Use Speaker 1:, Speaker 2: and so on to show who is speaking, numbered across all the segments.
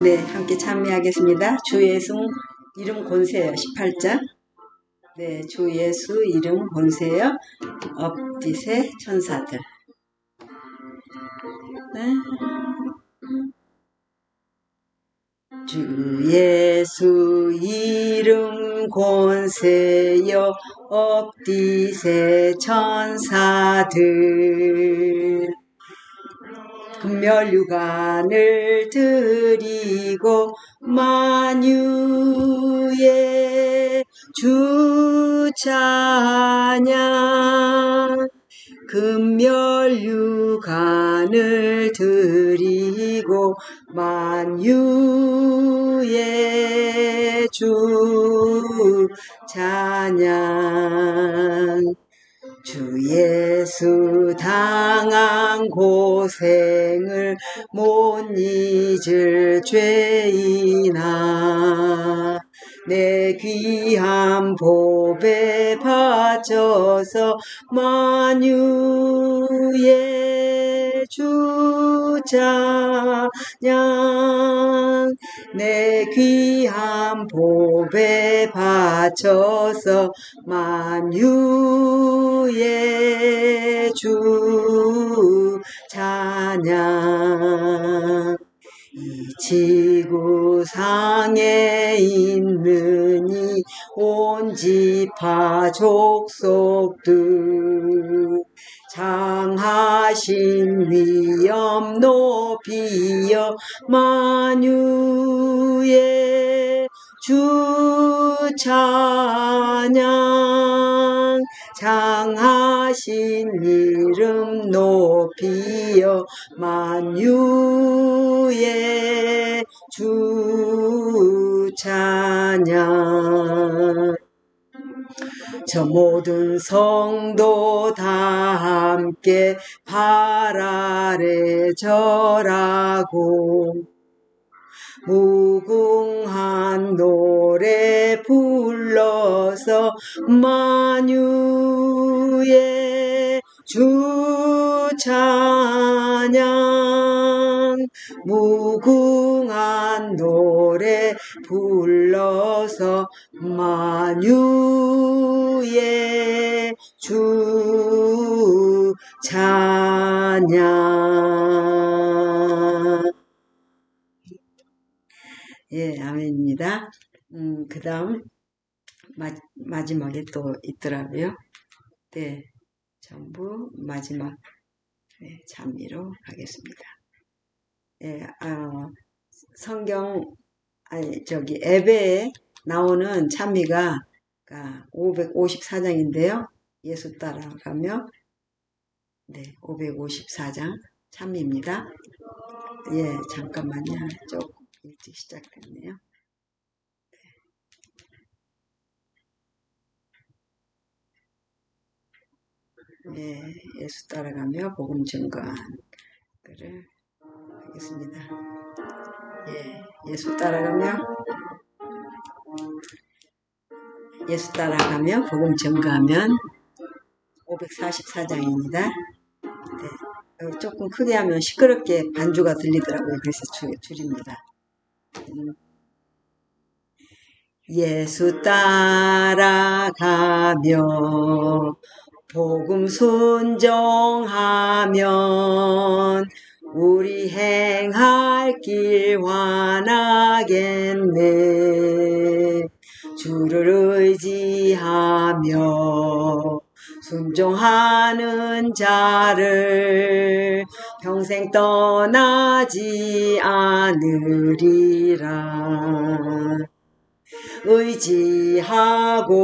Speaker 1: 네, 함께 참여하겠습니다. 주 예수 이름 권세요. 18장. 네, 주 예수 이름 권세요. 업디세 천사들. 네. 주 예수 이름 권세여 업디세 천사들 금 멸유관을 드리고 만유의 주 찬양 금멸유관을 드리고 만유의 주 찬양 주 예수 당한 고생을 못 잊을 죄이나 내 귀한 보배 바쳐서 만유의 주 찬양 내 귀한 보배 바쳐서 만유의 주 찬양 이 지구 상에 있는 이온 지파 족속들 장하신 위엄 높이여 만유의 주 찬양 장하신 이름 높이여 만유의 주 찬양. 저 모든 성도 다 함께 발 아래 절하고 무궁한 노래 불러서 만유의 주 찬양 무궁한 노래 불러서 만유의 주 찬양 예, 아멘입니다. 음, 그 다음, 마지막에 또 있더라고요. 네, 전부 마지막, 네, 찬미로 하겠습니다. 예, 어, 성경, 아니, 저기, 앱에 나오는 찬미가 554장인데요. 예수 따라가며, 네, 554장 찬미입니다. 예, 잠깐만요. 조금. 일찍 시작됐네요. 네, 예수 따라가며 복음 증거한 글을 하겠습니다. 예, 예수 따라가며 예수 따라가며 복음 증거하면 544장입니다. 네, 조금 크게 하면 시끄럽게 반주가 들리더라고요. 그래서 줄입니다. 예수 따라가며 복음 순종하면 우리 행할 길 환하겠네 주를 의지하며 순종하는 자를 평생 떠나지 않으리라. 의지하고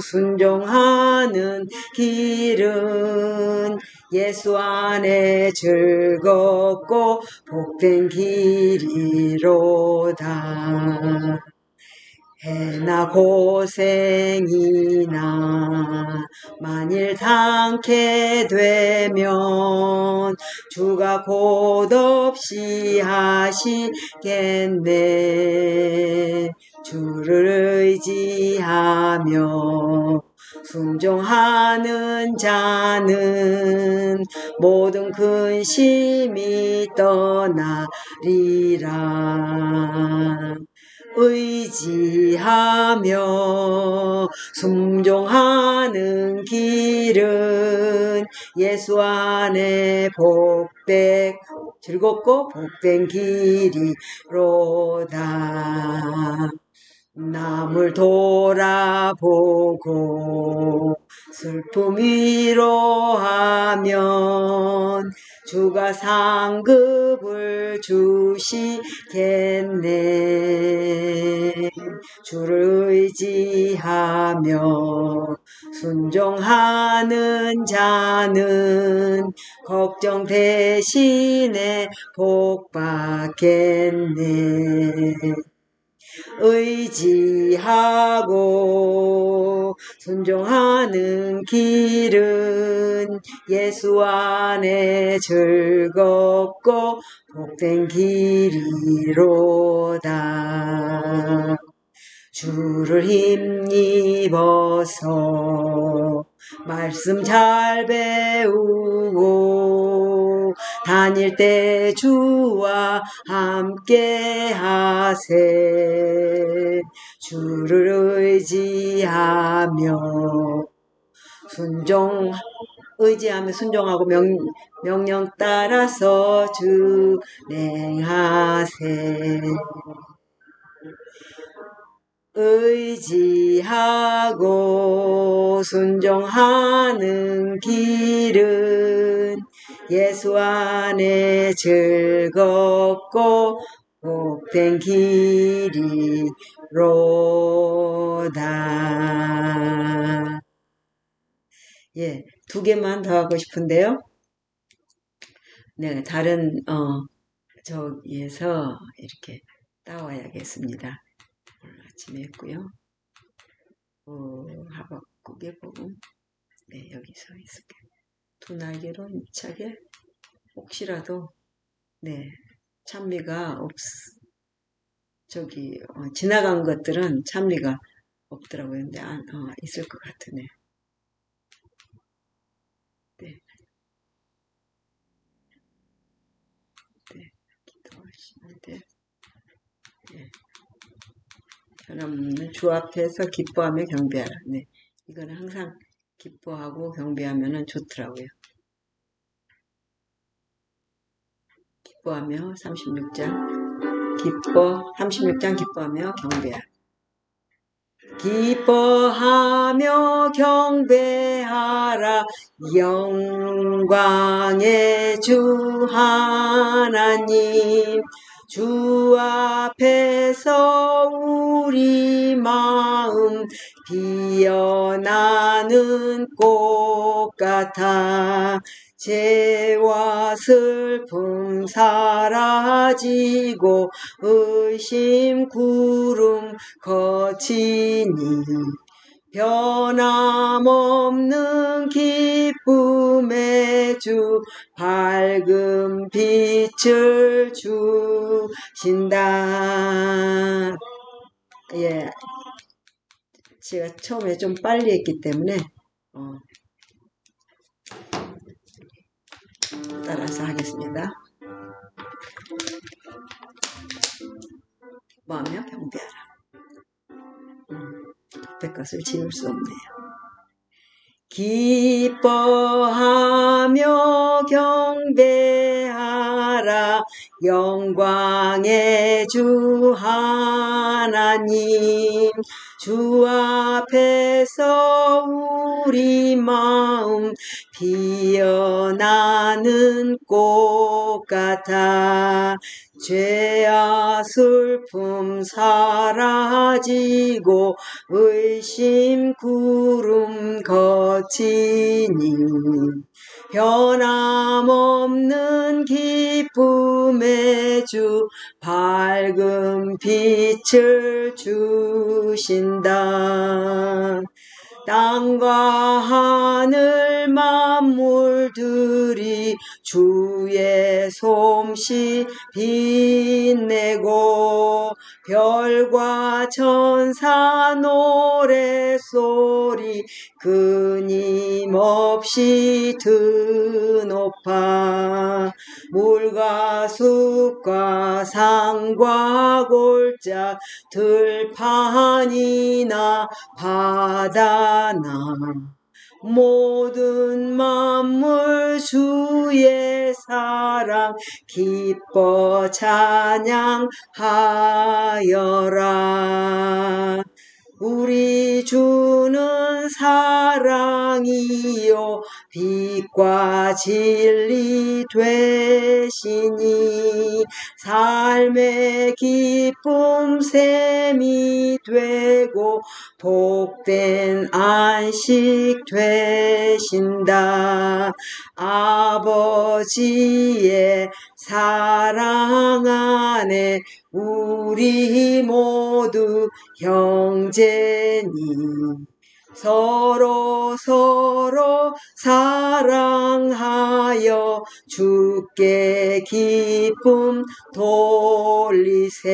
Speaker 1: 순종하는 길은 예수 안에 즐겁고 복된 길이로다. 해나 고생이나 만일 당케 되면 주가 곧 없이 하시겠네 주를 의지하며 순종하는 자는 모든 근심이 떠나리라. 의지하며 순종하는 길은 예수 안에 복백 즐겁고 복된 길이로다. 남을 돌아보고 슬픔 위로하면 주가 상급을 주시겠네. 주를 의지하며 순종하는 자는 걱정 대신에 복 받겠네. 의지하고 순종하는 길은 예수 안에 즐겁고 복된 길이로다. 주를 힘입어서 말씀 잘 배우고 다닐 때 주와 함께 하세. 주를 의지하며 순종 의지하며 순종하고 명, 명령 따라서 준행하세. 의지하고 순종하는 길은 예수 안에 즐겁고 복된 길이로다. 예, 두 개만 더 하고 싶은데요. 네, 다른 어 저기에서 이렇게 따와야겠습니다. 아침에 했고요. 어, 하박 국의 복음 네 여기 서 있을게 두 날개로 힘차게 혹시라도 네 찬미가 없 저기 어, 지나간 것들은 찬미가 없더라고요. 근데 안, 어, 있을 것 같으네. 네. 네. 기도하시면 돼. 네. 여러분은 주 앞에서 기뻐하며 경배하라. 네. 이거는 항상 기뻐하고 경배하면 좋더라고요. 기뻐하며 36장 기뻐 36장 기뻐하며 경배하라. 기뻐하며 경배하라 영광의 주 하나님 주 앞에서 우리 마음 피어나는 꽃 같아 죄와 슬픔 사라지고 의심 구름 거치니 변함없는 기쁨의 주 밝은 빛을 주신다. 예, 제가 처음에 좀 빨리 했기 때문에 어, 따라서 하겠습니다. 뭐하며 경배하라. 음. 앞에 것을 지울 수 없네요. 기뻐하며 경배하라 영광의 주 하나님 주 앞에서 우리 마음 피어나는 꽃 같아 죄와 슬픔 사라지고 의심 구름 거치니 변함없는 기쁨의 주 밝은 빛을 주신다. 땅과 하늘 만물들이 주의 솜씨 빛내고 별과 천사 노래소리 끊임없이 드높아 물과 숲과 산과 골짜 들판이나 바다나 모든 만물 주의 사랑 기뻐 찬양하여라. 우리 주는 사랑이요 빛과 진리 되시니 삶의 기쁨 샘이 되고 복된 안식 되신다. 아버지의 사랑 안에 우리 모두 형제니 서로 서로 사랑하여 주께 기쁨 돌리세.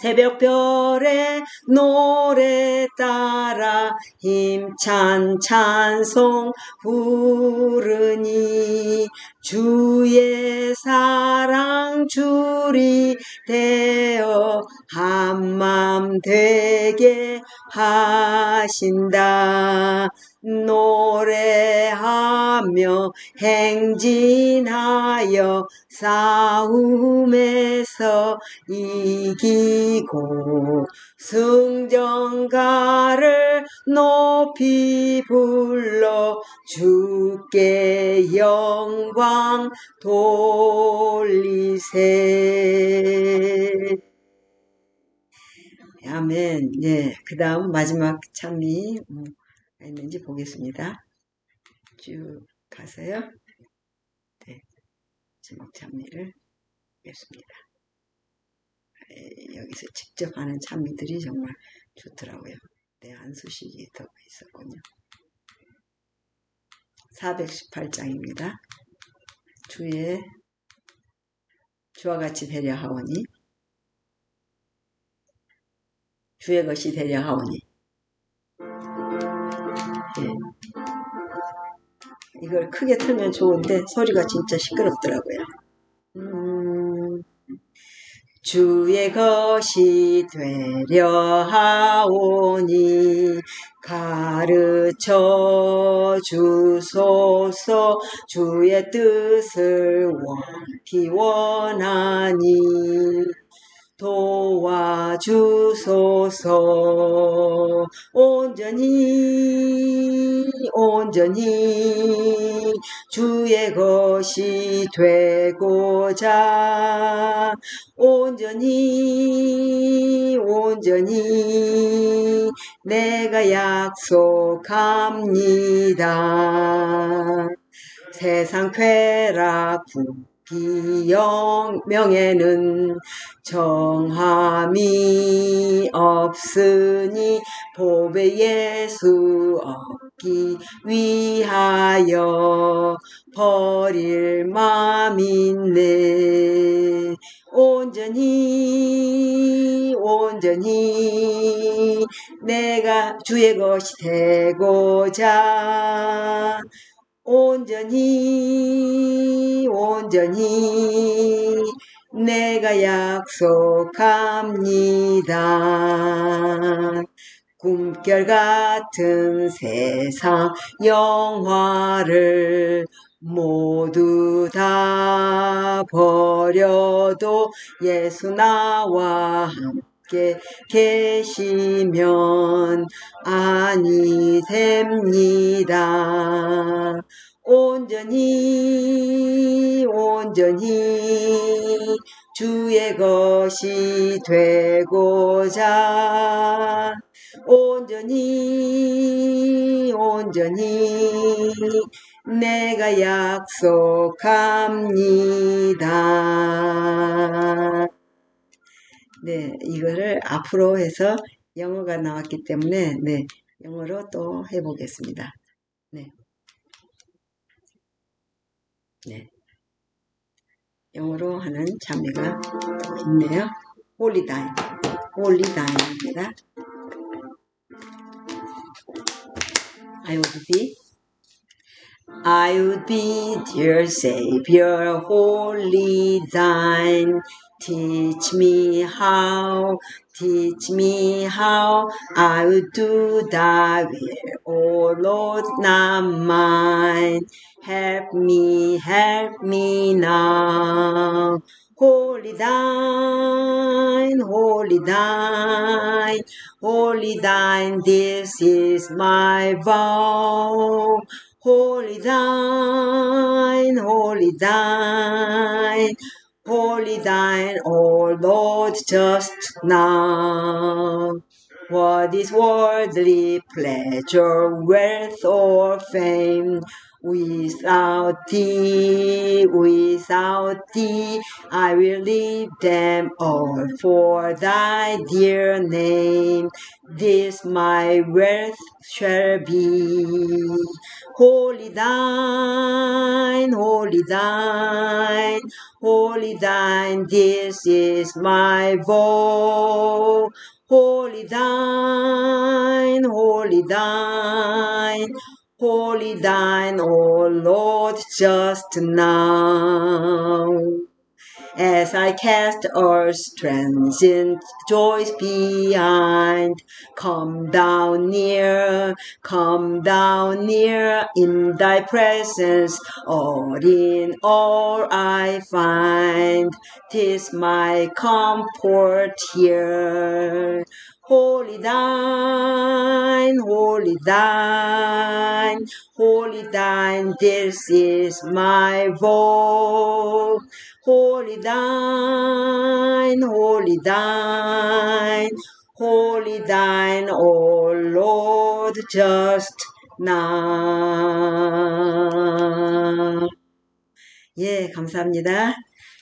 Speaker 1: 새벽별의 노래 따라 힘찬 찬송 부르니 주의 사랑 줄이 되어 한맘 되게 하신다. 노래하며 행진하여 싸움에서 이기고 승전가를 높이 불러 주께 영광 돌리세. 아멘. 예. 그 다음 마지막 참이 뭐 있는지 보겠습니다. 쭉 가서요. 네. 마지막 참미를 보겠습니다. 여기서 직접 하는 참미들이 정말 좋더라고요. 네, 안수식이 더 있었군요. 418장입니다. 주의 주와 같이 되려하오니 주의 것이 되려하오니 예. 이걸 크게 틀면 좋은데 소리가 진짜 시끄럽더라고요. 음, 주의 것이 되려 하오니 가르쳐 주소서 주의 뜻을 원히 원하니 도와주소서 온전히 온전히 주의 것이 되고자 온전히 온전히 내가 약속합니다. 세상 쾌락 비영명에는 정함이 없으니 보배 예수 얻기 위하여 버릴 맘 있네. 온전히 온전히 내가 주의 것이 되고자 온전히 온전히 내가 약속합니다. 꿈결 같은 세상 영화를 모두 다 버려도 예수 나와 함께 계시면 아니 됩니다. 온전히 온전히 주의 것이 되고자 온전히 온전히 내가 약속합니다. 네, 이거를 앞으로 해서 영어가 나왔기 때문에 네, 영어로 또 해보겠습니다. 네. 네. 영어로 하는 장미가 있네요. 홀리다인, 홀리다인입니다. I would be, I would be, dear Savior, holy thine. Teach me how, teach me how I will do thy will, O Lord, not mine. Help me, help me now. Holy thine, holy thine, holy thine, this is my vow. Holy thine, holy thine, holy thine, O Lord, just now. What is worldly pleasure, wealth, or fame? Without thee, without thee, I will leave them all for thy dear name. This my wealth shall be. Holy thine, holy thine, holy thine, this is my vow. Holy thine, holy thine, holy thine, O Lord, just now. As I cast earth's transient joys behind, come down near, come down near in thy presence, all in all I find, tis my comfort here. Holy thine, holy thine, holy thine, this is my vow. Holy thine, holy thine, holy thine, O Lord, just now. 예, 감사합니다.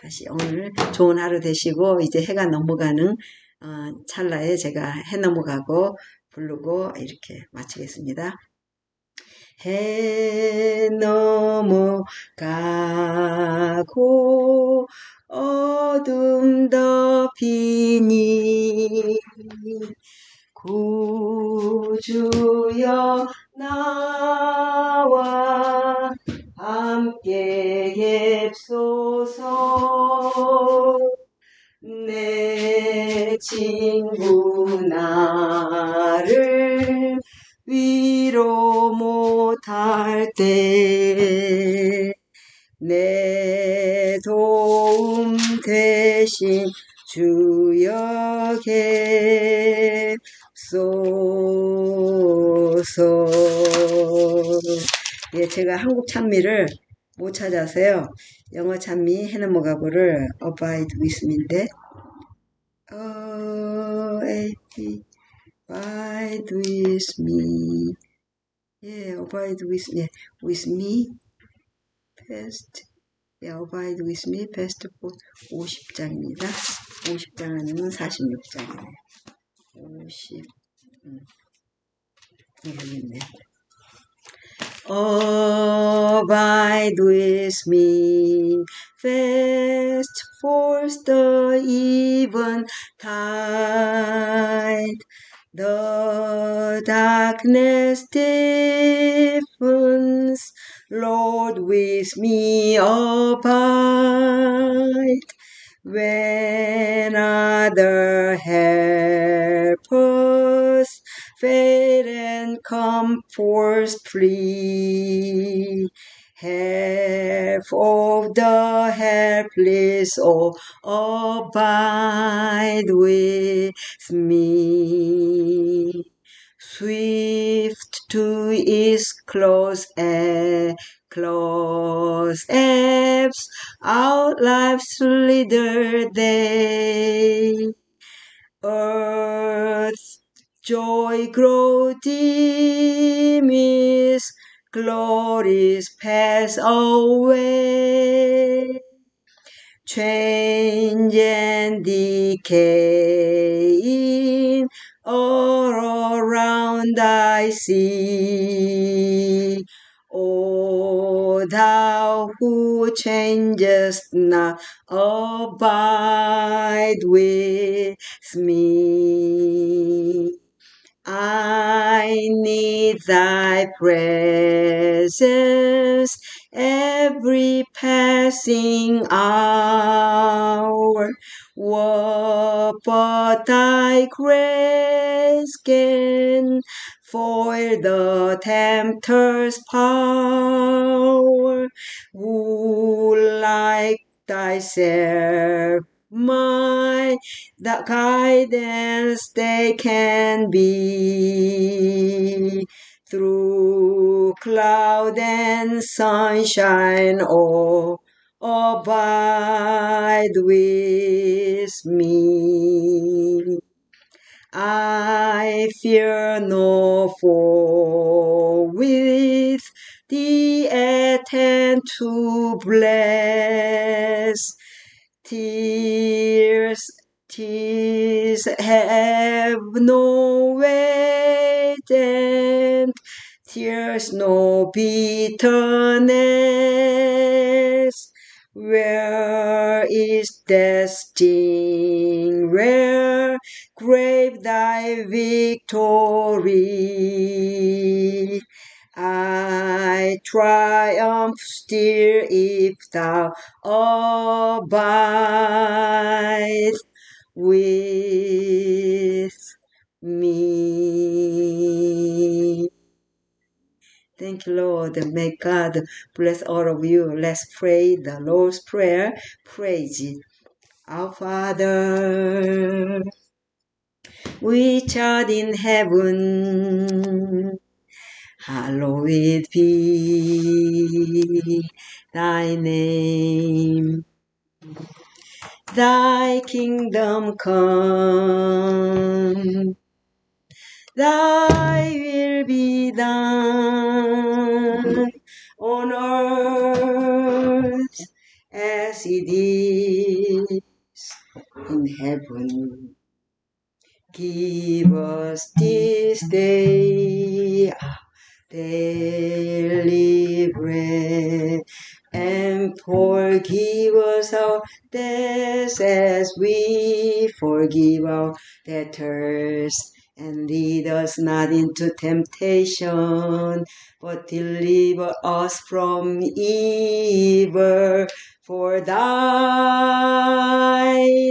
Speaker 1: 다시 오늘 좋은 하루 되시고 이제 해가 넘어가는 어, 찰나에 제가 해 넘어가고 부르고 이렇게 마치겠습니다. 해 넘어가고 어둠 덮이니 구주여 나와 함께 갭소서 내 친구 나를 위로 못할 때 내 도움 대신 주여 갭소서. 예, 제가 한국 찬미를 못 찾아서요. 영어 찬미 해넘어가고를 abide with me인데 어, 에이, abide with me. 예, abide with, 예, with me. past. 예, abide with me. past 50장입니다. 50장 아니면 46장이네요. 50. 음. 있네. Abide with me, fast forth the even tide. The darkness deepens, Lord, with me abide. When other helpers fade and comforts free. Half of the helpless, oh, abide with me. Swift to its close and close apps, our life's leader day. Earth's joy grow dim is glories pass away. Change and decay all around I see. O thou who changes not abide with me. I need thy presence every passing hour. What but thy grace can foil the tempter's power? Who like thyself my the guidance they can be through cloud and sunshine oh abide with me. I fear no foe with the attend to bless tears tears have no weight and tears no bitterness. Where is sting? Where grave thy victory I triumph still if thou abide with me. Thank you, Lord. May God bless all of you. Let's pray the Lord's Prayer. Praise our Father, which art in heaven hallowed be thy name. Thy kingdom come, thy will be done on earth as it is in heaven. Give us this day daily bread and forgive us our debts as we forgive our debtors. And lead us not into temptation, but deliver us from evil. For thine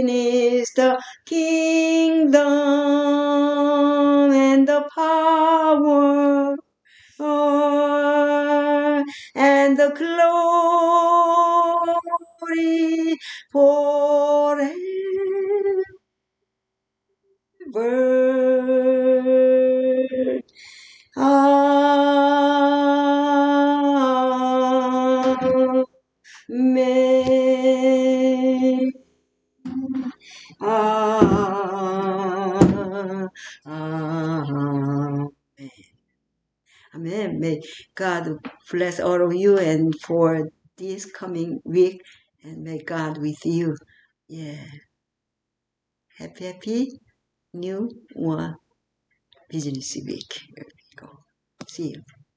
Speaker 1: is the kingdom and the power and the glory forever. God bless all of you and for this coming week and may God with you. Yeah. Happy, happy new one business week. We go. See you.